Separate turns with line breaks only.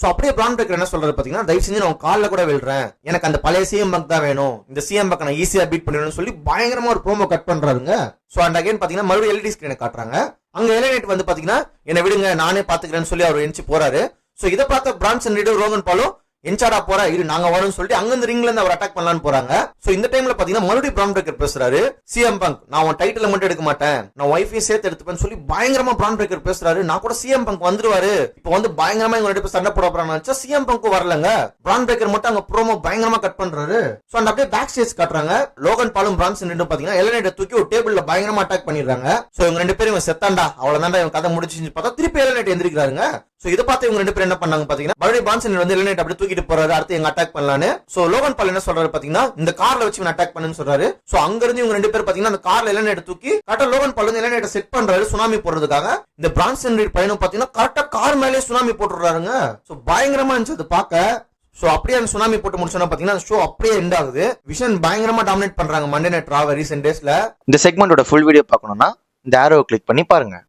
So அப்படியே பிரான் breaker என்ன சொல்றது பாத்தீங்கன்னா தயவு செஞ்சு நான் காலில் கூட விழுறேன். எனக்கு அந்த பழைய சிஎம் பங்க் தான் வேணும். இந்த சிஎம் பங்க் நான் ஈஸியா பீட் பண்ணிடணும்னு சொல்லி பயங்கரமா ஒரு ப்ரோமோ கட் பண்ணுறாருங்க சோ அண்ட் அகைன் பாத்தீங்கன்னா மறுபடியும் எல்இடி ஸ்கிரீனை காட்டுறாங்க. அங்க எலினேட் வந்து பாத்தீங்கன்னா என்னை விடுங்க நானே பார்த்துக்கிறேன்னு சொல்லி அவர் எந்திச்சு போறாரு. சோ இதை பார்த்த பிரான்சன் ரீடர் ரோகன் பாலும் என்சாடா போறா இரு நாங்க வரோம்னு சொல்லிட்டு அங்க இருந்து ரிங்ல இருந்து அவர் அட்டாக் பண்ணலாம்னு போறாங்க. சோ இந்த டைம்ல பாத்தீங்கன்னா மறுபடியும் பிரான் பிரேக்கர் பேசுறாரு. சிஎம் பங்க் நான் உன் டைட்டில் மட்டும் எடுக்க மாட்டேன். நான் ஒய்ஃபையும் சேர்த்து எடுத்துப்பேன்னு சொல்லி பயங்கரமா பிரான் பிரேக்கர் பேசுறாரு. நான் கூட சிஎம் பங்க் வந்துருவாரு. இப்போ வந்து பயங்கரமா இவங்க ரெண்டு பேர் சண்டை போட போறாங்க சிஎம் பங்க் வரலங்க. பிரான் பிரேக்கர் மட்டும் அங்க ப்ரோமோ பயங்கரமா கட் பண்றாரு. சோ அந்த அப்படியே பேக் ஸ்டேஜ் காட்டுறாங்க லோகன் பாலும் பிரான்சன் ரெண்டும் பாத்தீங்கன்னா எலனைட்டை தூக்கி ஒரு டேபிள்ல பயங்கரமா அட்டாக் பண்ணிடுறாங்க. சோ இவங்க ரெண்டு பேரும் இவன் செத்தாண்டா அவ்வளவுதான்டா இவன் கதை முடிச்சு பார்த்தா திருப்பி எலனைட் எந்திரிக்கிறாருங்க. சோ இதை பார்த்து இவங்க ரெண்டு பேரும் என்ன பண்ணாங்க பாத்தீங்கன்னா மறுபடியும் பான்சன் வந்து எலினேட் அப்படியே தூக்கிட்டு போறாரு அடுத்து எங்க அட்டாக் பண்ணலான்னு. சோ லோகன் பால் என்ன சொல்றாரு பாத்தீங்கன்னா இந்த கார்ல வச்சு இவன் அட்டாக் பண்ணுன்னு சொல்றாரு. சோ அங்க இருந்து இவங்க ரெண்டு பேர் பாத்தீங்கன்னா அந்த கார்ல எலினேட் தூக்கி கரெக்டா லோகன் பால் வந்து எலினேட் செட் பண்றாரு சுனாமி போடுறதுக்காக. இந்த பிரான்சன் ரீட் பையனும் பாத்தீங்கன்னா கரெக்டா கார் மேலே சுனாமி போட்டுறாருங்க சோ பயங்கரமா இருந்துச்சு அது பார்க்க. சோ அப்படியே அந்த சுனாமி போட்டு முடிச்சோன்னா பாத்தீங்கன்னா அந்த ஷோ அப்படியே எண்ட் ஆகுது. விஷன் பயங்கரமா டாமினேட் பண்றாங்க மண்டே நைட் ராவ ரீசெண்ட் டேஸ்ல
இந்த செக்மெண்டோட ஃபுல் வீடியோ பார்க்கணும்னா இந்த ஆரோவை கிளிக் பண்ணி பாருங்க.